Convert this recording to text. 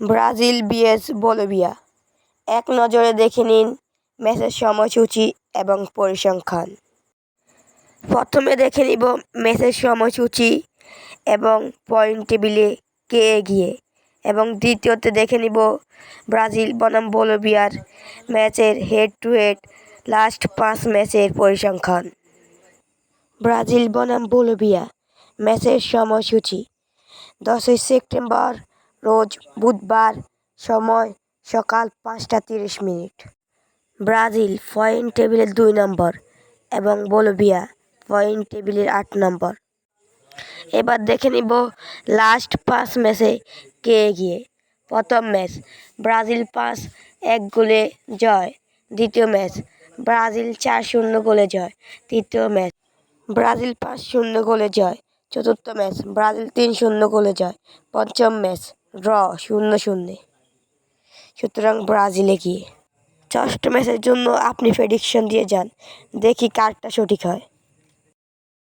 Brazil VS Bolivia. এক নজরে দেখে নিন ম্যাচের সময়সূচি এবং পরিসংখ্যান। প্রথমে দেখে নিব ম্যাচের সময়সূচি এবং পয়েন্ট টেবিলে কে এগিয়ে এবং দ্বিতীয়তে দেখে নিব ব্রাজিল বনাম বলিভিয়ার ম্যাচের হেড টু হেড লাস্ট পাঁচ ম্যাচের পরিসংখ্যান। ব্রাজিল বনাম বলিভিয়া ম্যাচের সময়সূচি দশই সেপ্টেম্বর রোজ বুধবার সময় সকাল পাঁচটা তিরিশ মিনিট। ব্রাজিল পয়েন্ট টেবিলের দুই নম্বর এবং বলিভিয়া পয়েন্ট টেবিলের আট নম্বর। এবার দেখে নিব লাস্ট পাঁচ ম্যাচে কে এগিয়ে। প্রথম ম্যাচ ব্রাজিল পাঁচ এক গোলে জয়। দ্বিতীয় ম্যাচ ব্রাজিল চার শূন্য গোলে জয়। তৃতীয় ম্যাচ ব্রাজিল পাঁচ শূন্য গোলে জয়। চতুর্থ ম্যাচ ব্রাজিল তিন শূন্য গোলে জয়। পঞ্চম ম্যাচ ড্র শূন্য শূন্য। সুতরাং ব্রাজিলে গিয়ে। ষষ্ঠ ম্যাচের জন্য আপনি প্রেডিকশন দিয়ে যান। দেখি কারটা সঠিক হয়।